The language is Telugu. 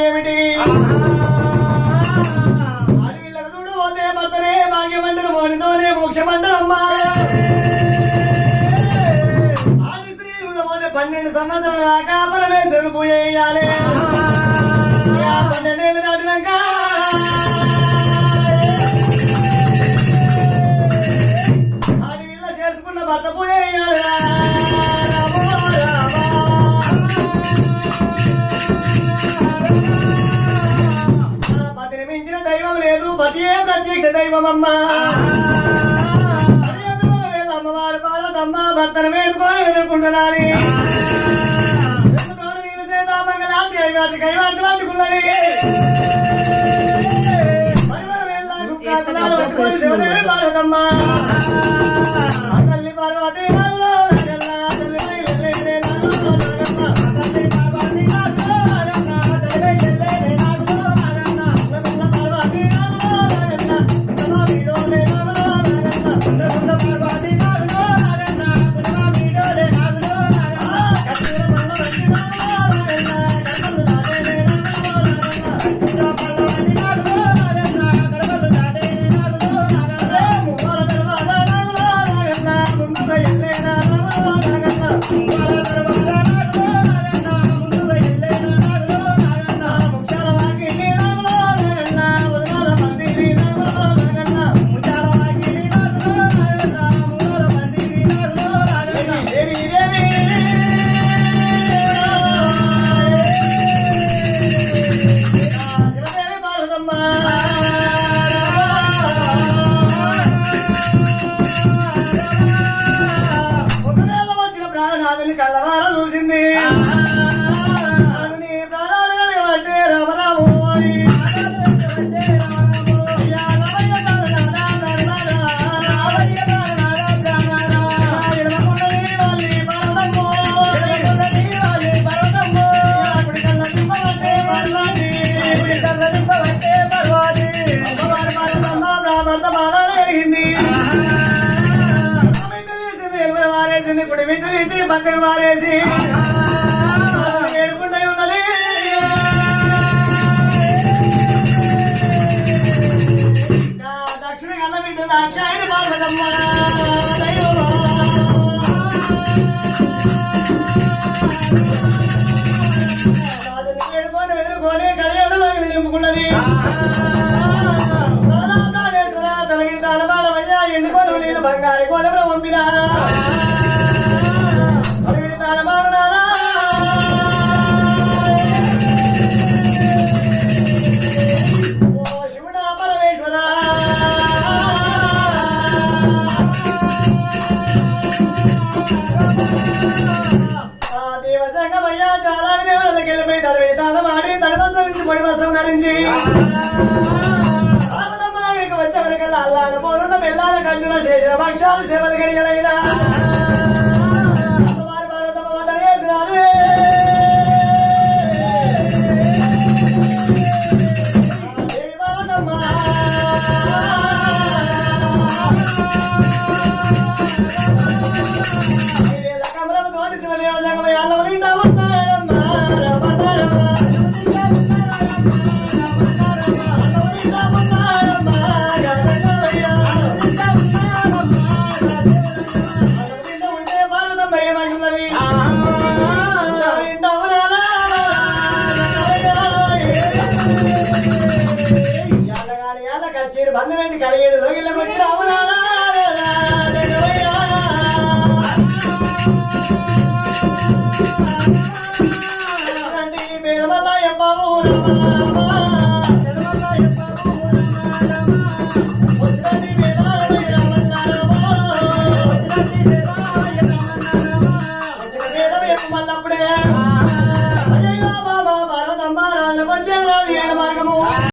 ఏమిటి అడవిలకు చూడు పోతే భర్తనే భాగ్యమంటను మోనితోనే మోక్షమంటనమ్మా ఆది స్త్రీ చూడబోతే పన్నెండు సంవత్సరాల దాకా పరమేశ్వరు పూజ చేయాలి. దీక్ష దైవమమ్మ అమ్మవారు పార్వతమ్మ భర్తను వేడుకొని ఎదుర్కొంటున్నాను పార్వతమ్మ. తల్లి పార్వతీ కళ్ళవార చూసింది Thank you. కుడి విందు ఇచ్చి పక్కన మారేసి ఏడుకుంటే ఉన్నది. దక్షిణ కళ్ళ బిడ్డ దాక్షాయన పార్వతమ్మ. నింపుకున్నది అలాగే దేవుళ్ళకి వెళ్ళిపోయి తడవి తాళం ఆడి తడవస్త్రం ఇచ్చి పొడి వస్త్రం ధరించి వచ్చేవరికల్లా అల్లాన పోరున్న పిల్లాల కంజుల శేష పక్షాలు సేవలు గడియలైనా కలిగేడు లోగిళ్ళకి వచ్చిన అవునా అంటే పేదవల్ల ఎప్పవు